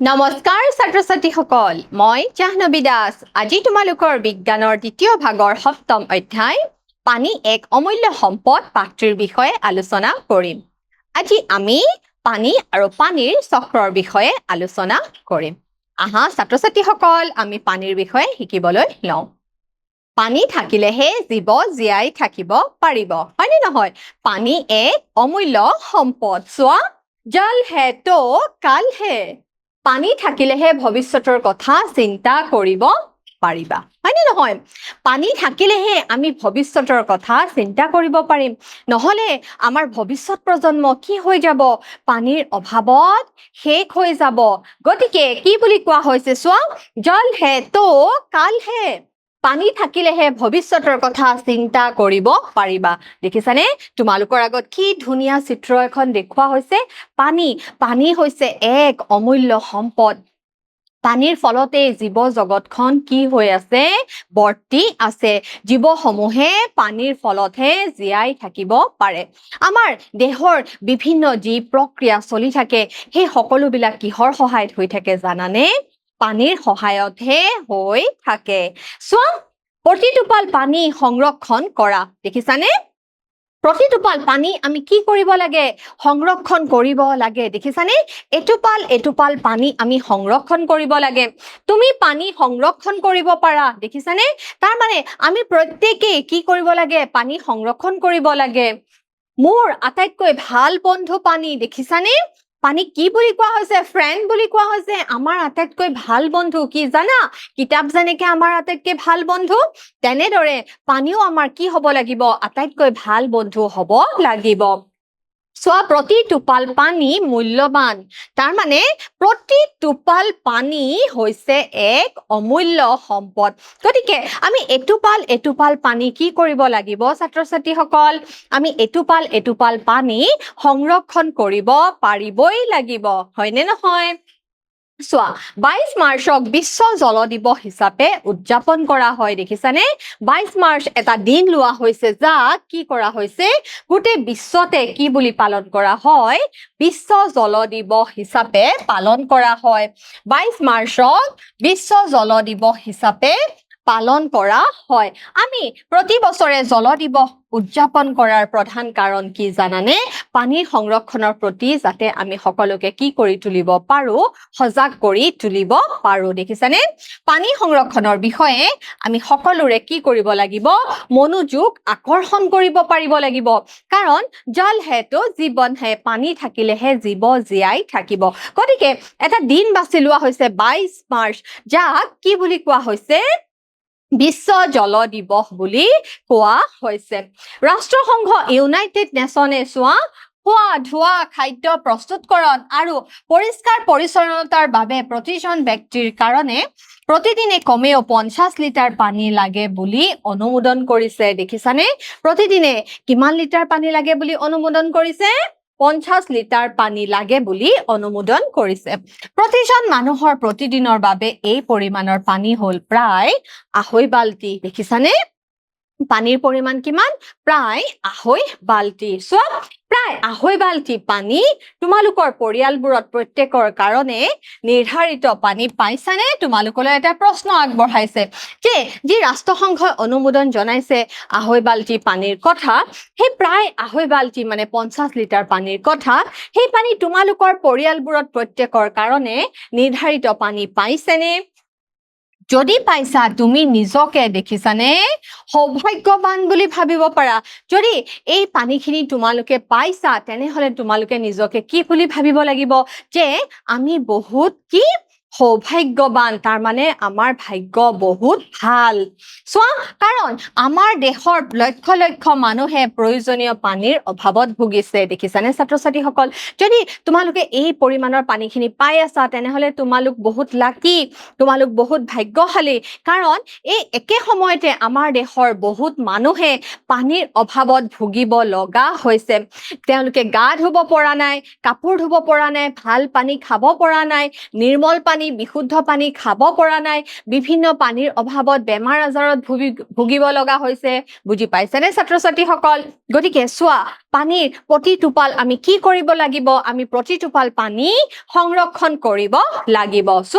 নমস্কাৰ ছাত্ৰ ছাত্ৰীসকল মই জাহ্নবী দাস। আজি তোমালোকৰ বিজ্ঞানৰ দ্বিতীয় ভাগৰ সপ্তম অধ্যায় পানী এক অমূল্য সম্পদ পাঠটিৰ বিষয়ে আলোচনা কৰিম। আজি আমি পানী আৰু পানীৰ চক্ৰৰ বিষয়ে আলোচনা কৰিম। আহা ছাত্ৰ ছাত্ৰীসকল আমি পানীৰ বিষয়ে শিকিবলৈ লওঁ। পানী থাকিলেহে জীৱ জীয়াই থাকিব পাৰিব হয়নে নহয়? পানী এক অমূল্য সম্পদ। চোৱা জল হে তো কাল হে পানী থাকিলেহে ভৱিষ্যতৰ কথা চিন্তা কৰিব পাৰিবা। হয়নে নহয়? পানী থাকিলেহে আমি ভৱিষ্যতৰ কথা চিন্তা কৰিব পাৰিম। নহ'লে আমাৰ ভৱিষ্যত প্ৰজন্ম কি হৈ যাব? পানীৰ অভাৱত শেষ হৈ যাব। গতিকে কি বুলি কোৱা হৈছে চোৱা? জল হে তো কাল হে পানী থাকিলেহে ভৱিষ্যতৰ কথা চিন্তা কৰিব পাৰিবা। দেখিছানে? তোমালোকৰ আগত কি ধুনীয়া চিত্ৰ এখন দেখুওৱা হৈছে। পানী পানী হৈছে এক অমূল্য সম্পদ। পানীৰ ফলতে জীৱ জগতখন কি হৈ আছে, বৰ্তি আছে। জীৱসমূহে পানীৰ ফলতহে জীয়াই থাকিব পাৰে। আমাৰ দেহৰ বিভিন্ন যি প্ৰক্ৰিয়া চলি থাকে, সেই সকলোবিলাক কিহৰ সহায়ত হৈ থাকে জানানে? পানীৰ সহায়তহে হৈ থাকে। চোৱা প্ৰতিটোপাল পানী সংৰক্ষণ কৰা দেখিছানে? প্ৰতিটোপাল পানী আমি কি কৰিব লাগে? সংৰক্ষণ কৰিব লাগে দেখিছানে? এটোপাল এটোপাল পানী আমি সংৰক্ষণ কৰিব লাগে। তুমি পানী সংৰক্ষণ কৰিব পাৰা দেখিছানে? তাৰ মানে আমি প্ৰত্যেকেই কি কৰিব লাগে? পানী সংৰক্ষণ কৰিব লাগে। মোৰ আটাইতকৈ ভাল বন্ধু পানী দেখিছানে? পানী কি বুলি কোৱা হৈছে? ফ্ৰেণ্ড বুলি কোৱা হৈছে? আমাৰ আটাইতকৈ ভাল বন্ধু কি জানা? কিতাপ যেনেকে আমাৰ আটাইতকৈ ভাল বন্ধু তেনেদৰে পানীও আমাৰ কি হ'ব লাগিব? আটাইতকৈ ভাল বন্ধু হ'ব লাগিব। চোৱা, প্ৰতি টোপাল পানী মূল্যৱান তাৰ মানে প্ৰতি টোপাল পানী হৈছে এক অমূল্য সম্পদ। গতিকে, আমি এটোপাল এটোপাল পানী কি কৰিব লাগিব ছাত্ৰ ছাত্ৰীসকল আমি এটোপাল এটোপাল পানী সংৰক্ষণ কৰিব পাৰিবই লাগিব, হয়নে নহয়? চোৱা, বাইছ মাৰ্চক বিশ্ব জল দিৱস হিচাপে উদযাপন কৰা হয়, দেখিছানে? বাইছ মাৰ্চ এটা দিন লোৱা হৈছে যাক কি কৰা হৈছে? গোটেই বিশ্বতে কি বুলি পালন কৰা হয়? বিশ্ব জল দিৱস হিচাপে পালন কৰা হয়। বাইছ মাৰ্চক বিশ্ব জল দিৱস হিচাপে পালন কৰা হয়। আমি প্ৰতি বছৰে জল দিৱস উদযাপন কৰাৰ প্ৰধান কাৰণ কি জানানে? পানীৰ সংৰক্ষণৰ প্ৰতি যাতে আমি সকলোকে কি কৰি তুলিব পাৰো সজাগ কৰি তুলিব পাৰো দেখিছানে? পানী সংৰক্ষণৰ বিষয়ে আমি সকলোৰে কি কৰিব লাগিব? মনোযোগ আকৰ্ষণ কৰিব পাৰিব লাগিব। কাৰণ জল হেতো জীৱন হে পানী থাকিলেহে জীৱ জীয়াই থাকিব। গতিকে এটা দিন বাছি লোৱা হৈছে বাইছ মাৰ্চ যাক কি বুলি কোৱা হৈছে? বিশ্ব জল দিৱস বুলি কোৱা হৈছে। ৰাষ্ট্ৰসংঘ, ইউনাইটেড নেশ্যনে চোৱা খোৱা ধোৱা খাদ্য প্ৰস্তুতকৰণ আৰু পৰিষ্কাৰ পৰিচ্ছন্নতাৰ বাবে প্ৰতিজন ব্যক্তিৰ কাৰণে প্ৰতিদিনে কমেও পঞ্চাছ লিটাৰ পানী লাগে বুলি অনুমোদন কৰিছে। দেখিছানে? প্ৰতিদিনে কিমান লিটাৰ পানী লাগে বুলি অনুমোদন কৰিছে? পঞ্চাছ লিটাৰ পানী লাগে বুলি অনুমোদন কৰিছে। প্ৰতিজন মানুহৰ প্ৰতিদিনৰ বাবে এই পৰিমাণৰ পানী হ'ল প্ৰায় আঢ়ৈ বাল্টি দেখিছানে? পানীৰ পৰিমাণ কিমান? প্ৰায় আঢ়ৈ বাল্টি চোৱা প্ৰায় আঢ়ৈ বাল্টি পানী তোমালোকৰ পৰিয়ালবোৰত প্ৰত্যেকৰ কাৰণে নিৰ্ধাৰিত পানী পাইছানে? তোমালোকলৈ এটা প্ৰশ্ন আগবঢ়াইছে। যে যি ৰাষ্ট্ৰসংঘই অনুমোদন জনাইছে আঢ়ৈ বাল্টি পানীৰ কথা সেই প্ৰায় আঢ়ৈ বাল্টি মানে পঞ্চাছ লিটাৰ পানীৰ কথা সেই পানী তোমালোকৰ পৰিয়ালবোৰত প্ৰত্যেকৰ কাৰণে নিৰ্ধাৰিত পানী পাইছেনে? যদি পাইছা, তুমি নিজকে দেখিছানে সৌভাগ্যৱান বুলি ভাবিব পাৰা। যদি এই পানীখিনি তোমালোকে পাইছা, তেনেহলে তোমালোকে নিজকে কি বুলি ভাবিব লাগিব? যে আমি বহুত কি সৌভাগ্যৱান তাৰ মানে আমাৰ ভাগ্য বহুত ভালো। চোৱা, কাৰণ আমাৰ দেশৰ লক্ষ লক্ষ মানুহে প্ৰয়োজনীয় পানীৰ অভাৱত ভুগিছে। দেখিছানে ছাত্ৰ ছাত্ৰীসকল যদি তোমালোকে এই পৰিমাণৰ পানীখিনি পাই আছা, তেনেহলে তোমালোক বহুত লাকি তোমালোক বহুত ভাগ্যশালী। কাৰণ এই একে সময়তে আমাৰ দেশৰ বহুত মানুহে পানীৰ অভাৱত ভুগিব লগা হৈছে। তেওঁলোকে গা ধুব পৰা নাই, কাপোৰ ধুব পৰা নাই, ভালো পানী খাব পৰা নাই, নিৰ্মল পানী পানী বিশুদ্ধ পানী খাব পৰা নাই। বিভিন্ন পানীৰ অভাৱত বেমাৰ আজাৰত ভুগি ভুগিব লগা হৈছে। বুজি পাইছেনে ছাত্ৰ ছাত্ৰীসকল গতিকে চোৱা পানীৰ প্ৰতি টোপাল আমি কি কৰিব লাগিব? আমি প্ৰতি টোপাল পানী সংৰক্ষণ কৰিব লাগিব। চ'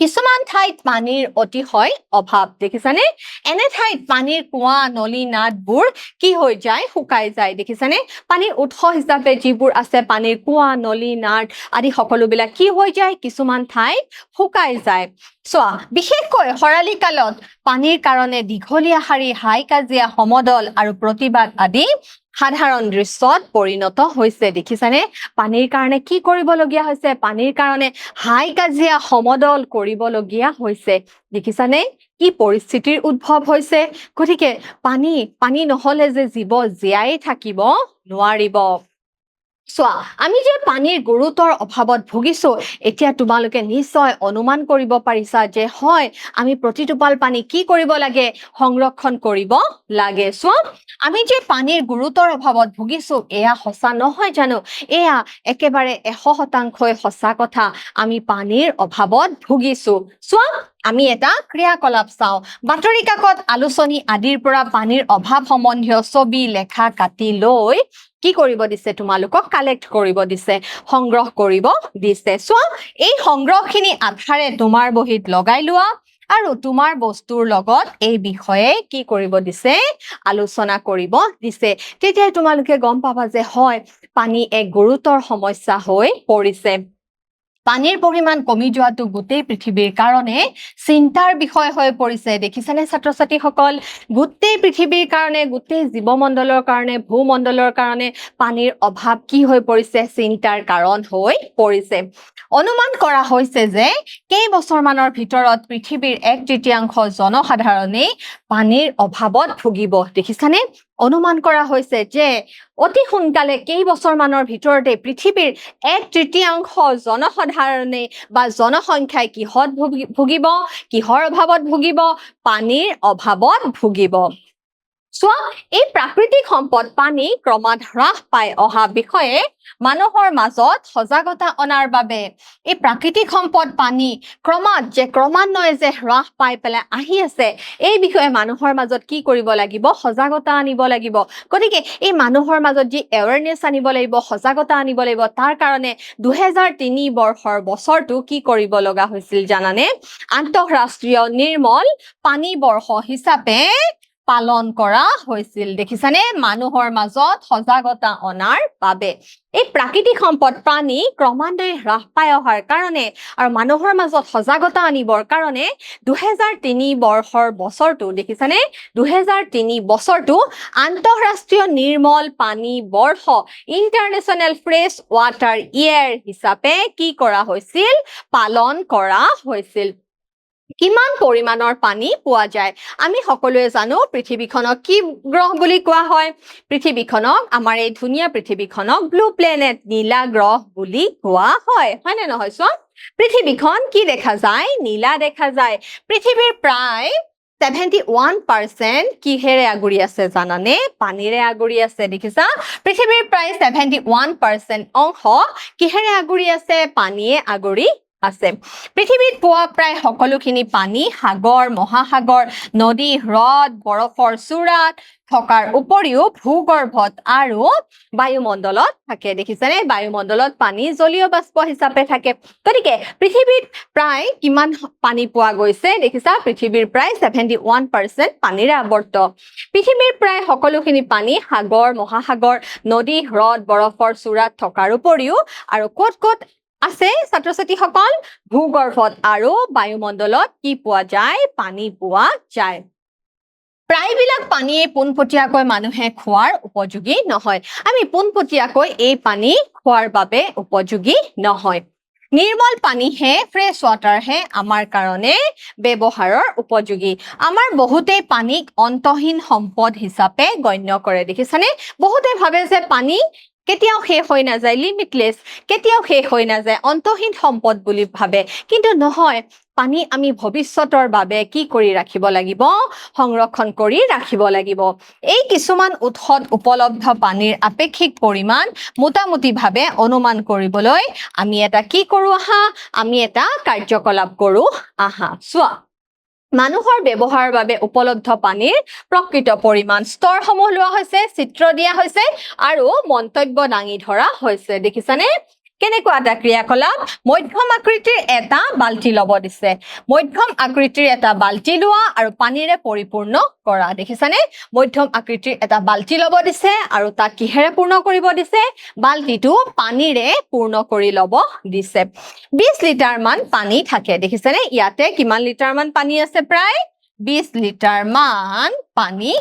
কিছুমান ঠাইত পানীৰ অতিশয় অভাৱ দেখিছানে? এনে ঠাইত পানীৰ কুঁৱা নলী নাদবোৰ কি হৈ যায়? শুকাই যায় দেখিছানে? পানীৰ উৎস হিচাপে যিবোৰ আছে পানীৰ কুঁৱা নলী নাদ আদি সকলোবিলাক কি হৈ যায়? কিছুমান ঠাইত শুকাই যায়। চোৱা, বিশেষকৈ খৰালি কালত পানীৰ কাৰণে দীঘলীয়া শাৰী, হাই কাজিয়া, সমদল আৰু প্ৰতিবাদ আদি সাধাৰণ দৃশ্যত পৰিণত হৈছে। দেখিছানে? পানীৰ কাৰণে কি কৰিবলগীয়া হৈছে? পানীৰ কাৰণে হাই কাজিয়া, সমদল কৰিবলগীয়া হৈছে। দেখিছানে? কি পৰিস্থিতিৰ উদ্ভৱ হৈছে? গতিকে পানী পানী নহলে যে জীৱ জীয়াই থাকিব নোৱাৰিব। চোৱা, আমি যে পানীৰ গুৰুতৰ অভাৱত ভুগিছো, এতিয়া তোমালোকে নিশ্চয় অনুমান কৰিব পাৰিছা যে হয়, আমি প্ৰতিটোপাল পানী কি কৰিব লাগে, সংৰক্ষণ কৰিব লাগে। চোৱা, আমি যে পানীৰ গুৰুতৰ অভাৱত ভুগিছো, এয়া সঁচা নহয় জানো? এয়া একেবাৰে এশ শতাংশই সঁচা কথা। আমি পানীৰ অভাৱত ভুগিছো। চোৱা আমি এটা ক্ৰিয়াকলাপ চাওঁ। বাতৰি কাকত আলোচনী আদিৰ পৰা পানীৰ অভাৱ সম্বন্ধীয় ছবি লেখা কাটি লৈ কি কৰিব দিছে তোমালোকক? কালেক্ট কৰিব দিছে সংগ্ৰহ কৰিব দিছে। চোৱা এই সংগ্ৰহখিনি আধাৰে তোমাৰ বহীত লগাই লোৱা আৰু তোমাৰ বস্তুৰ লগত এই বিষয়ে কি কৰিব দিছে আলোচনা কৰিব দিছে। তেতিয়াই তোমালোকে গম পাবা যে হয় পানী এক গুৰুতৰ সমস্যা হৈ পৰিছে। পানীৰ পৰিমাণ কমি যোৱাটো গোটেই পৃথিৱীৰ কাৰণে চিন্তাৰ বিষয় হৈ পৰিছে। দেখিছেনে ছাত্ৰ ছাত্ৰীসকল গোটেই পৃথিৱীৰ কাৰণে গোটেই জীৱমণ্ডলৰ কাৰণে ভূমণ্ডলৰ কাৰণে পানীৰ অভাৱ কি হৈ পৰিছে? চিন্তাৰ কাৰণ হৈ পৰিছে। অনুমান কৰা হৈছে যে কেইবছৰমানৰ ভিতৰত পৃথিৱীৰ এক তৃতীয়াংশ জনসাধাৰণেই পানীৰ অভাৱত ভুগিব। দেখিছানে? অনুমান কৰা হৈছে যে অতি সোনকালে কেইবছৰমানৰ ভিতৰতে পৃথিৱীৰ এক তৃতীয়াংশ জনসাধাৰণে বা জনসংখ্যাই কিহত ভুগি- ভুগিব কিহৰ অভাৱত ভুগিব পানীৰ অভাৱত ভুগিব। চোৱা এই প্ৰাকৃতিক সম্পদ পানী ক্ৰমাৎ হ্ৰাস পাই অহা বিষয়ে মানুহৰ মাজত সজাগতা অনাৰ বাবে এই প্ৰাকৃতিক সম্পদ পানী ক্ৰমাৎ যে ক্ৰমান্বয়ে যে হ্ৰাস পাই পেলাই আহি আছে এই বিষয়ে মানুহৰ মাজত কি কৰিব লাগিব? সজাগতা আনিব লাগিব। গতিকে এই মানুহৰ মাজত যি এৱাৰনেছ আনিব লাগিব সজাগতা আনিব লাগিব তাৰ কাৰণে দুহেজাৰ তিনি বৰ্ষৰ বছৰটো কি কৰিব লগা হৈছিল জানানে? আন্তঃৰাষ্ট্ৰীয় নিৰ্মল পানী বৰ্ষ হিচাপে পালন কৰা হৈছিল। দেখিছানে? মানুহৰ মাজত সজাগতা অনাৰ বাবে। এই প্ৰাকৃতিক সম্পদ পানী ক্ৰমান্বয়ে হ্ৰাস পাই অহাৰ কাৰণে আৰু মানুহৰ মাজত সজাগতা আনিবৰ কাৰণে দুহেজাৰ তিনি বৰ্ষৰ বছৰটো দেখিছানে? দুহেজাৰ তিনি বছৰটো আন্তঃৰাষ্ট্ৰীয় নিৰ্মল পানী বৰ্ষ ইণ্টাৰনেশ্যনেল ফ্ৰেছ ৱাটাৰ ইয়েৰ হিচাপে কি কৰা হৈছিল? পালন কৰা হৈছিল। কিমান পৰিমাণৰ পানী পোৱা যায়? আমি সকলোৱে জানো পৃথিৱীখনক কি গ্ৰহ বুলি কোৱা হয়। পৃথিৱীখনক আমাৰ এই ধুনীয়া পৃথিৱীখনক ব্লু প্লেনেট নীলা গ্ৰহ বুলি কোৱা হয়। হয় নে নহয় চোৱা? পৃথিৱীখন কি দেখা যায়? নীলা দেখা যায়। পৃথিৱীৰ প্ৰায় ছেভেণ্টি ওৱান পাৰ্চেণ্ট কিহেৰে আগুৰি আছে জানানে? পানীৰে আগুৰি আছে দেখিছা? পৃথিৱীৰ প্ৰায় ছেভেণ্টি ওৱান পাৰ্চেণ্ট অংশ কিহেৰে আগুৰি আছে? পানীয়ে আগুৰি আছে। পৃথিৱীত পোৱা প্ৰায় সকলোখিনি পানী সাগৰ মহাসাগৰ নদী হ্ৰদ বৰফৰ চূড়াত থকাৰ উপৰিও ভূগৰ্ভত আৰু বায়ুমণ্ডলত থাকে। দেখিছেনে? বায়ুমণ্ডলত পানী জলীয় বাষ্প হিচাপে থাকে। গতিকে পৃথিৱীত প্ৰায় কিমান পানী পোৱা গৈছে? দেখিছা? পৃথিৱীৰ প্ৰায় ছেভেণ্টি ওৱান পাৰ্চেণ্ট পানীৰে আৱৰ্ত পৃথিৱীৰ প্ৰায় সকলোখিনি পানী সাগৰ মহাসাগৰ নদী হ্ৰদ বৰফৰ চূড়াত থকাৰ উপৰিও আৰু ক'ত ক'ত আছে ছাত্ৰ ছাত্ৰীসকল ভূগৰ্ভত আৰু বায়ুমণ্ডলত কি পোৱা যায়? পানী পোৱা যায়। প্ৰায়বিলাক পানীয়ে পোনপটীয়াকৈ মানুহে খোৱাৰ উপযোগী নহয়। আমি পোনপটীয়াকৈ এই পানী খোৱাৰ বাবে উপযোগী নহয়। নিৰ্মল পানীহে ফ্ৰেছ ৱাটাৰহে আমাৰ কাৰণে ব্যৱহাৰৰ উপযোগী। আমাৰ বহুতেই পানীক অন্তহীন সম্পদ হিচাপে গণ্য কৰে। দেখিছানে? বহুতে ভাবে যে পানী কেতিয়াও শেষ হৈ নাযায় লিমিটলেছ কেতিয়াও শেষ হৈ নাযায় অন্তহীন সম্পদ বুলি ভাবে। কিন্তু নহয় পানী আমি ভৱিষ্যতৰ বাবে কি কৰি ৰাখিব লাগিব? সংৰক্ষণ কৰি ৰাখিব লাগিব। এই কিছুমান উৎসত উপলব্ধ পানীৰ আপেক্ষিক পৰিমাণ মোটামুটিভাৱে অনুমান কৰিবলৈ আমি এটা কি কৰোঁ আহা? আমি এটা কাৰ্যকলাপ কৰোঁ আহা। চোৱা মানুহৰ ব্যৱহাৰৰ বাবে উপলব্ধ পানীৰ প্ৰকৃত পৰিমাণ। স্তৰসমূহ লোৱা হৈছে চিত্ৰ দিয়া হৈছে আৰু মন্তব্য দাঙি ধৰা হৈছে। দেখিছানে? কেনেকুৱা এটা ক্ৰিয়াকলাপ? মধ্যম আকৃতিৰ এটা বাল্টি ল'ব দিছে। মধ্যম আকৃতিৰ এটা বাল্টি লোৱা আৰু পানীৰে পৰিপূৰ্ণ কৰা, দেখিছানে? মধ্যম আকৃতিৰ এটা বাল্টি ল'ব দিছে আৰু তাক কিহেৰে পূৰ্ণ কৰিব দিছে? বাল্টিটো পানীৰে পূৰ্ণ কৰি ল'ব দিছে। বিশ লিটাৰ মান পানী থাকে, দেখিছেনে? ইয়াতে কিমান লিটাৰ মান পানী আছে প্ৰায়? বিশ লিটাৰ মান পানী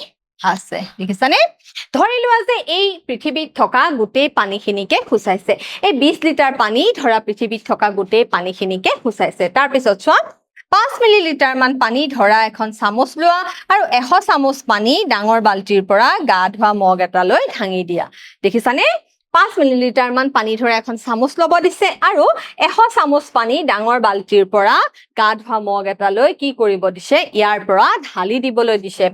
আছে, দেখিছানে? ধৰি লোৱা যে এই পৃথিৱীত থকা গোটেই পানীখিনিকে সূচাইছে এই বিশ লিটাৰ পানী ধৰা পৃথিৱীত থকা গোটেই পানীখিনিকে সূচাইছে তাৰপিছত চোৱা, পাঁচ মিলিলিটাৰ মান পানী ধৰা এখন চামুচ লোৱা আৰু এশ চামুচ পানী ডাঙৰ বাল্টিৰ পৰা গা ধোৱা মগ এটালৈ ধাঙি দিয়া। দেখিছানে? পাঁচ মিলিলিটাৰ মান পানী ধৰা এখন চামুচ ল'ব দিছে আৰু এশ চামুচ পানী ডাঙৰ বাল্টিৰ পৰা গা ধোৱা মগ এটালৈ কি কৰিব দিছে? ইয়াৰ পৰা ঢালি দিবলৈ দিছে।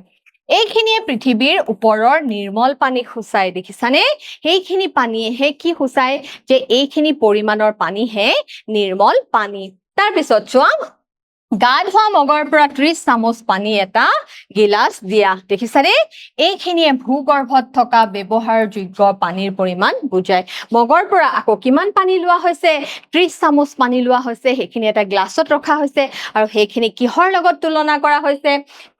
এইখিনিয়ে পৃথিৱীৰ ওপৰৰ নিৰ্মল পানী সূচাই দেখিছানে? সেইখিনি পানীয়েহে কি সূচায় যে এইখিনি পৰিমাণৰ পানীহে নিৰ্মল পানী। তাৰপিছত চোৱা গা ধোৱা মগৰ পৰা ত্ৰিশ চামুচ পানী এটা গিলাচ দিয়া। দেখিছানে? এইখিনিয়ে ভূগৰ্ভত থকা ব্যৱহাৰযোগ্য পানীৰ পৰিমাণ বুজায়। মগৰ পৰা আকৌ কিমান পানী লোৱা হৈছে? ত্ৰিশ চামুচ পানী লোৱা হৈছে সেইখিনি এটা গ্লাছত ৰখা হৈছে আৰু সেইখিনি কিহৰ লগত তুলনা কৰা হৈছে?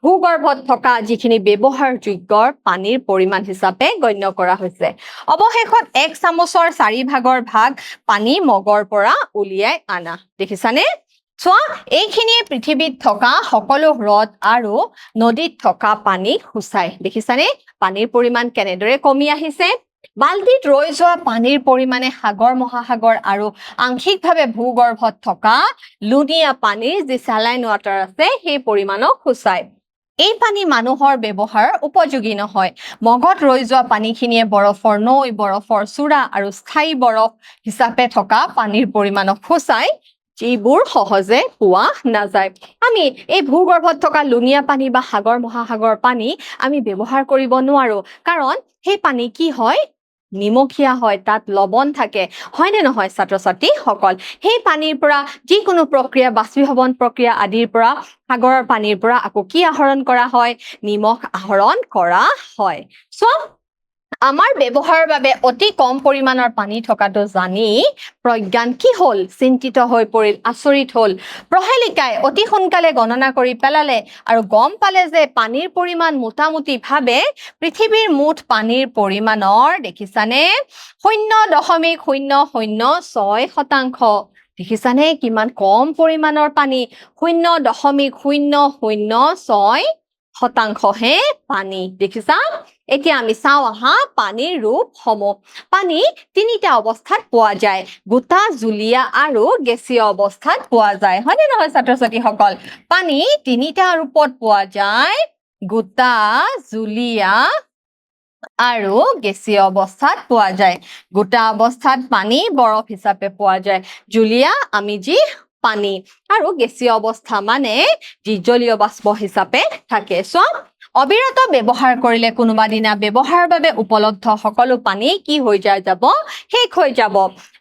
ভূগৰ্ভত থকা যিখিনি ব্যৱহাৰযোগ্য পানীৰ পৰিমাণ হিচাপে গণ্য কৰা হৈছে। অৱশেষত এক চামুচৰ চাৰি ভাগৰ ভাগ পানী মগৰ পৰা উলিয়াই আনা। দেখিছানে? চোৱা এইখিনিয়ে পৃথিৱীত থকা সকলো হ্ৰদ আৰু নদীত থকা পানী সূচায় দেখিছানে? পানীৰ পৰিমাণ কেনেদৰে কমি আহিছে? বাল্টিত ৰৈ যোৱা পানীৰ পৰিমাণে সাগৰ মহাসাগৰ আৰু আংশিকভাৱে ভূগৰ্ভত থকা লুণীয়া পানীৰ যি চেলাইন ৱাটাৰ আছে সেই পৰিমাণক সূচায় এই পানী মানুহৰ ব্যৱহাৰ উপযোগী নহয়। মগত ৰৈ যোৱা পানীখিনিয়ে বৰফৰ নৈ বৰফৰ চূড়া আৰু স্থায়ী বৰফ হিচাপে থকা পানীৰ পৰিমাণক সূচায় যিবোৰ সহজে পোৱা নাযায়। আমি এই ভূগৰ্ভত থকা লুণীয়া পানী বা সাগৰ মহাসাগৰ পানী আমি ব্যৱহাৰ কৰিব নোৱাৰো। কাৰণ সেই পানী কি হয়? নিমখীয়া হয় তাত লৱণ থাকে। হয়নে নহয় ছাত্ৰ ছাত্ৰীসকল সেই পানীৰ পৰা যিকোনো প্ৰক্ৰিয়া বাষ্পীভৱন প্ৰক্ৰিয়া আদিৰ পৰা সাগৰৰ পানীৰ পৰা আকৌ কি আহৰণ কৰা হয়? নিমখ আহৰণ কৰা হয়। চোৱা আমাৰ ব্যৱহাৰৰ বাবে অতি কম পৰিমাণৰ পানী থকাটো জানি প্ৰজ্ঞান কি হ'ল? চিন্তিত হৈ পৰিল, আচৰিত হ'ল। প্ৰহেলিকাই অতি সোনকালে গণনা কৰি পেলালে আৰু গম পালে যে পানীৰ পৰিমাণ মোটামুটিভাৱে পৃথিৱীৰ মুঠ পানীৰ পৰিমাণৰ, দেখিছানে? শূন্য দশমিক শূন্য শূন্য ছয় শতাংশ। দেখিছানে? কিমান কম পৰিমাণৰ পানী? শূন্য দশমিক শূন্য শূন্য ছয় শতাংশহে পানী, দেখিছা? এতিয়া আমি চাওঁ আহা পানীৰ ৰূপসমূহ। পানী তিনিটা অৱস্থাত পোৱা যায়, গোটা, জুলীয়া আৰু গেছীয় অৱস্থাত পোৱা যায়। হয়নে নহয় ছাত্ৰ ছাত্ৰীসকল পানী তিনিটা ৰূপত পোৱা যায়, গোটা, জুলীয়া আৰু গেছীয় অৱস্থাত পোৱা যায়। গোটা অৱস্থাত পানী বৰফ হিচাপে পোৱা যায়। জুলীয়া, আমি যি পানী আৰু গেছীয় অৱস্থা মানে যি জলীয় বাষ্প হিচাপে থাকে। চোৱা অবিৰত ব্যৱহাৰ কৰিলে কোনোবা দিনা ব্যৱহাৰৰ বাবে উপলব্ধ সকলো পানী কি হৈ যায় যাব? শেষ হৈ যাব।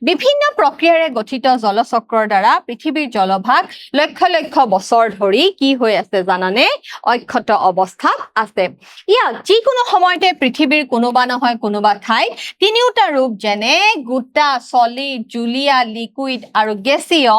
বিভিন্ন প্ৰক্ৰিয়াৰে গঠিত জলচক্ৰৰ দ্বাৰা পৃথিৱীৰ জলভাগ লক্ষ লক্ষ বছৰ ধৰি কি হৈ আছে জানানে? অক্ষত অৱস্থাত আছে। ইয়াক যিকোনো সময়তে পৃথিৱীৰ কোনোবা নহয় কোনোবা ঠাইত তিনিওটা ৰূপ যেনে গোটা, চলিড, জুলীয়া, লিকুইড আৰু গেছীয়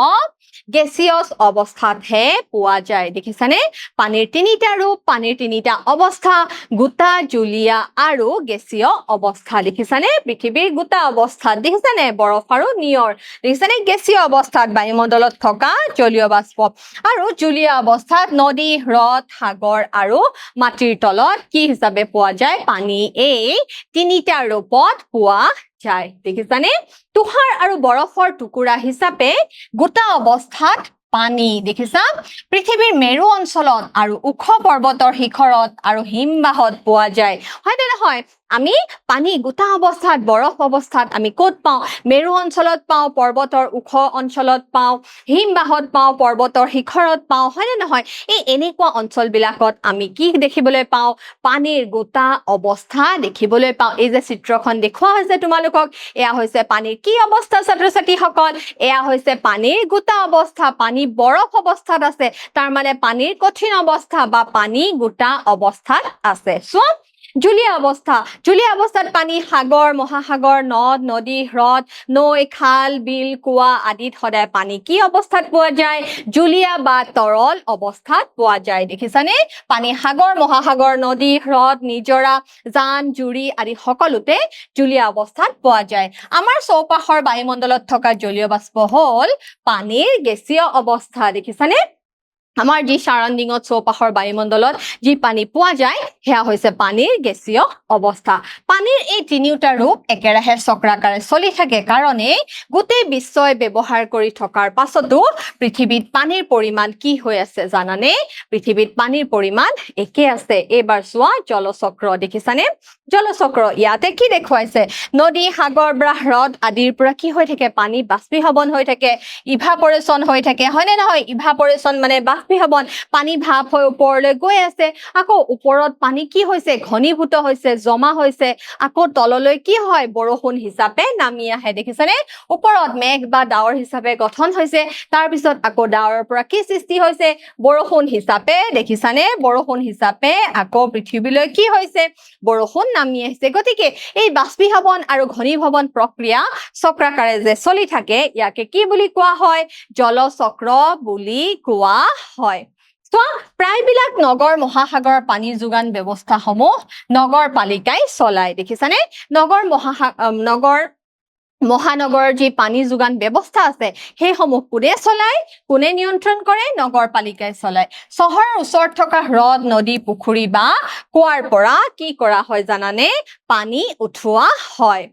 গেছিয়ছ অৱস্থাতহে পোৱা যায়। দেখিছানে? পানীৰ তিনিটা ৰূপ পানীৰ তিনিটা অৱস্থা গোটা জুলীয়া আৰু গেছীয় অৱস্থা দেখিছানে? পৃথিৱীৰ গোটা অৱস্থাত দেখিছানে? বৰফ আৰু নিয়ৰ। দেখিছানে? গেছীয় অৱস্থাত বায়ুমণ্ডলত থকা জলীয় বাষ্প। আৰু জুলীয়া অৱস্থাত নদী, হ্ৰদ, সাগৰ আৰু মাটিৰ তলত কি হিচাপে পোৱা যায়? পানী এই তিনিটা ৰূপত পোৱা যায় দেখিছানে? তুষাৰ আৰু বৰফৰ টুকুৰা হিচাপে গোটা অৱস্থাত পানী দেখিছা? পৃথিৱীৰ মেৰু অঞ্চলত আৰু ওখ পৰ্বতৰ শিখৰত আৰু হিমবাহত পোৱা যায়। হয়নে নহয়? আমি পানী গোটা অৱস্থাত বৰফ অৱস্থাত আমি ক'ত পাওঁ? মেৰু অঞ্চলত পাওঁ পৰ্বতৰ ওখ অঞ্চলত পাওঁ হিমবাহত পাওঁ পৰ্বতৰ শিখৰত পাওঁ হয়নে নহয়? এই এনেকুৱা অঞ্চলবিলাকত আমি কি দেখিবলৈ পাওঁ? পানীৰ গোটা অৱস্থা দেখিবলৈ পাওঁ। এই যে চিত্ৰখন দেখুওৱা হৈছে তোমালোকক এয়া হৈছে পানীৰ কি অৱস্থা ছাত্ৰ ছাত্ৰীসকল এয়া হৈছে পানীৰ গোটা অৱস্থা পানী বৰফ অৱস্থাত আছে। তাৰ মানে পানীৰ কঠিন অৱস্থা বা পানী গোটা অৱস্থাত আছে। চোৱা জুলীয়া অৱস্থা, জুলীয়া অৱস্থাত পানী সাগৰ, মহাসাগৰ, নদ, নদী, হ্ৰদ, নৈ, খাল, বিল, কুঁৱা আদিত সদায় পানী কি অৱস্থাত পোৱা যায়? জুলীয়া বা তৰল অৱস্থাত পোৱা যায়। দেখিছানে? পানী সাগৰ, মহাসাগৰ, নদী, হ্ৰদ, নিজৰা, জান, জুৰি আদি সকলোতে জুলীয়া অৱস্থাত পোৱা যায়। আমাৰ চৌপাশৰ বায়ুমণ্ডলত থকা জলীয় বাষ্প হ'ল পানীৰ গেছীয় অৱস্থা। দেখিছানে? আমাৰ যি চাৰাউণ্ডিঙত চৌপাশৰ বায়ুমণ্ডলত যি পানী পোৱা যায়, সেয়া হৈছে পানীৰ গেছীয় অৱস্থা। পানীৰ এই তিনিওটা ৰূপ একেৰাহে চক্ৰাকাৰে চলি থাকে কাৰণে গোটেই বিশ্বই ব্যৱহাৰ কৰি থকাৰ পাছতো পৃথিৱীত পানীৰ পৰিমাণ কি হৈ আছে জানানে? পৃথিৱীত পানীৰ পৰিমাণ একে আছে। এইবাৰ চোৱা জলচক্ৰ, দেখিছানে? জলচক্ৰ, ইয়াতে কি দেখুৱাইছে? নদী, সাগৰ বা হ্ৰদ আদিৰ পৰা কি হৈ থাকে? পানী বাষ্পীভৱন হৈ থাকে ইভাপৰেচন হৈ থাকে। হয়নে নহয়? ইভাপৰেচন মানে বাষ্পীভৱন পানী ভাপ হৈ ওপৰলৈ গৈ আছে। আকৌ ওপৰত পানী কি হৈছে? ঘনীভূত হৈছে জমা হৈছে। আকৌ তললৈ কি হয়? বৰষুণ হিচাপে নামি আহে দেখিছেনে? ওপৰত মেঘ বা ডাৱৰ হিচাপে গঠন হৈছে। তাৰপিছত আকৌ ডাৱৰৰ পৰা কি সৃষ্টি হৈছে? বৰষুণ হিচাপে দেখিছানে? বৰষুণ হিচাপে আকৌ পৃথিৱীলৈ কি হৈছে? বৰষুণ নামি আহিছে। গতিকে এই বাষ্পীভৱন আৰু ঘনীভৱন প্ৰক্ৰিয়া চক্ৰাকাৰে যে চলি থাকে ইয়াকে কি বুলি কোৱা হয়? জলচক্ৰ বুলি কোৱা হয়। চোৱা প্ৰায়বিলাক নগৰ মহাসাগৰৰ পানী যোগান ব্যৱস্থাসমূহ নগৰ পালিকাই চলাই দেখিছানে? নগৰ মহাসা আম, নগৰ মহানগৰৰ যি পানী যোগান ব্যৱস্থা আছে সেইসমূহ কোনে চলায় কোনে নিয়ন্ত্ৰণ কৰে? নগৰপালিকাই চলায় চহৰৰ ওচৰত থকা হ্ৰদ নদী পুখুৰী বা কুঁৱাৰ পৰা কি কৰা হয় জানানে? পানী উঠোৱা হয়।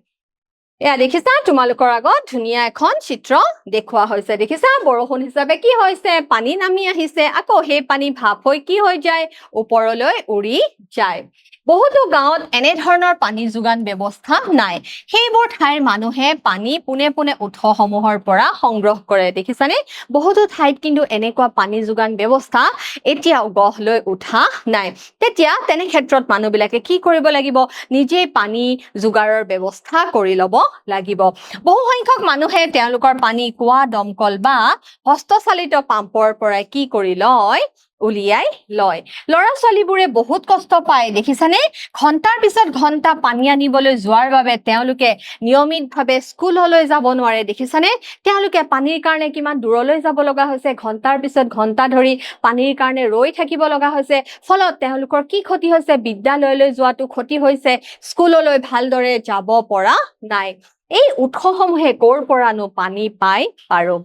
এয়া দেখিছা তোমালোকৰ আগত ধুনীয়া এখন চিত্ৰ দেখুওৱা হৈছে। দেখিছা বৰষুণ হিচাপে কি হৈছে পানী নামি আহিছে আকৌ সেই পানী ভাপ হৈ কি হৈ যায় ওপৰলৈ উৰি যায়। বহুতো গাঁৱত এনেধৰণৰ পানী যোগান ব্যৱস্থা নাই। সেইবোৰ ঠাইৰ মানুহে পানী পোনে পোনে উৎসসমূহৰ পৰা সংগ্ৰহ কৰে দেখিছানে? বহুতো ঠাইত কিন্তু এনেকুৱা পানী যোগান ব্যৱস্থা এতিয়াও গঢ় লৈ উঠা নাই। তেতিয়া তেনে ক্ষেত্ৰত মানুহবিলাকে কি কৰিব লাগিব? নিজেই পানী যোগাৰৰ ব্যৱস্থা কৰি ল'ব লাগিব। বহু সংখ্যক মানুহে তেওঁলোকৰ পানী কুঁৱা দমকল বা হস্তচালিত পাম্পৰ পৰাই কি কৰি লয়? উলিয়াই লয়। ল'ৰা ছোৱালীবোৰে বহুত কষ্ট পায়, দেখিছানে? ঘন্টাৰ পিছত ঘণ্টা পানী আনিবলৈ যোৱাৰ বাবে তেওঁলোকে নিয়মিতভাৱে স্কুললৈ যাব নোৱাৰে, দেখিছানে? তেওঁলোকে পানীৰ কাৰণে কিমান দূৰলৈ যাব লগা হৈছে ঘন্টাৰ পিছত ঘণ্টা ধৰি পানীৰ কাৰণে ৰৈ থাকিব লগা হৈছে। ফলত তেওঁলোকৰ কি ক্ষতি হৈছে? বিদ্যালয়লৈ যোৱাটো ক্ষতি হৈছে, স্কুললৈ ভালদৰে যাব পৰা নাই। এই উৎসসমূহে ক'ৰ পৰানো পানী পায় বাৰু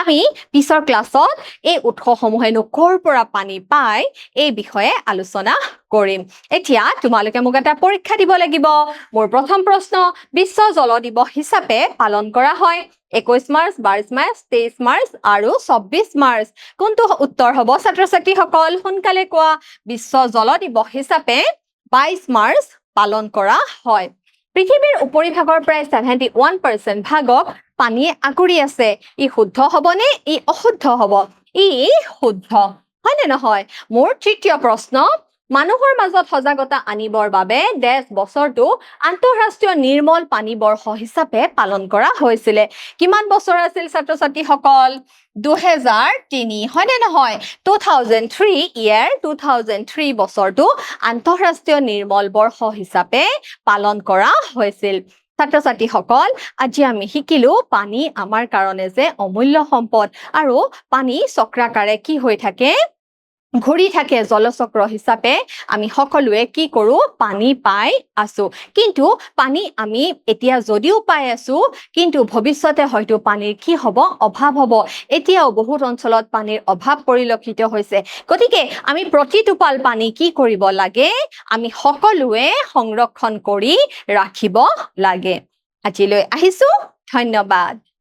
আমি পিছৰ ক্লাছত এই উৎসসমূহেনো ক'ৰ পৰা পানী পায় এই বিষয়ে আলোচনা কৰিম। এতিয়া তোমালোকে মোক এটা পৰীক্ষা দিব লাগিব। মোৰ প্ৰথম প্ৰশ্ন বিশ্ব জল দিৱস হিচাপে পালন কৰা হয়। একৈশ মাৰ্চ বাইছ মাৰ্চ তেইছ মাৰ্চ আৰু চৌব্বিছ মাৰ্চ। কোনটো উত্তৰ হ'ব ছাত্ৰ ছাত্ৰীসকল সোনকালে কোৱা। বিশ্ব জল দিৱস হিচাপে বাইছ মাৰ্চ পালন কৰা হয়। পৃথিৱীৰ উপৰিভাগৰ প্ৰায় ছেভেণ্টি ওৱান পাৰ্চেণ্ট ভাগক পানীয়ে আগুৰি আছে। ই শুদ্ধ হ'বনে ই অশুদ্ধ হ'ব? ই শুদ্ধ, হয়নে নহয়? মোৰ তৃতীয় প্ৰশ্ন মানুহৰ মাজত সজাগতা আনিবৰ বাবে ডেছ বছৰটো আন্তঃৰাষ্ট্ৰীয় নিৰ্মল পানী বৰ্ষ হিচাপে পালন কৰা হৈছিলে। কিমান বছৰ আছিল ছাত্ৰ ছাত্ৰীসকল দুহেজাৰ তিনি হয়নে নহয়? Two thousand three year two thousand three বছৰটো আন্তঃৰাষ্ট্ৰীয় নিৰ্মল বৰ্ষ হিচাপে পালন কৰা হৈছিল। ছাত্ৰ ছাত্ৰীসকল আজি আমি শিকিলো পানী আমাৰ কাৰণে যে অমূল্য সম্পদ আৰু পানী চক্ৰাকাৰে কি হৈ থাকে। ঘূৰি থাকে জলচক্ৰ হিচাপে আমি সকলোৱে কি কৰো পানী পাই আছো। কিন্তু পানী আমি এতিয়া যদিও পাই আছো কিন্তু ভৱিষ্যতে হয়তো পানীৰ কি হ'ব অভাৱ হ'ব। এতিয়াও বহুত অঞ্চলত পানীৰ অভাৱ পৰিলক্ষিত হৈছে। গতিকে আমি প্ৰতিটোপাল পানী কি কৰিব লাগে আমি সকলোৱে সংৰক্ষণ কৰি ৰাখিব লাগে। আজিলৈ আহিছো ধন্যবাদ।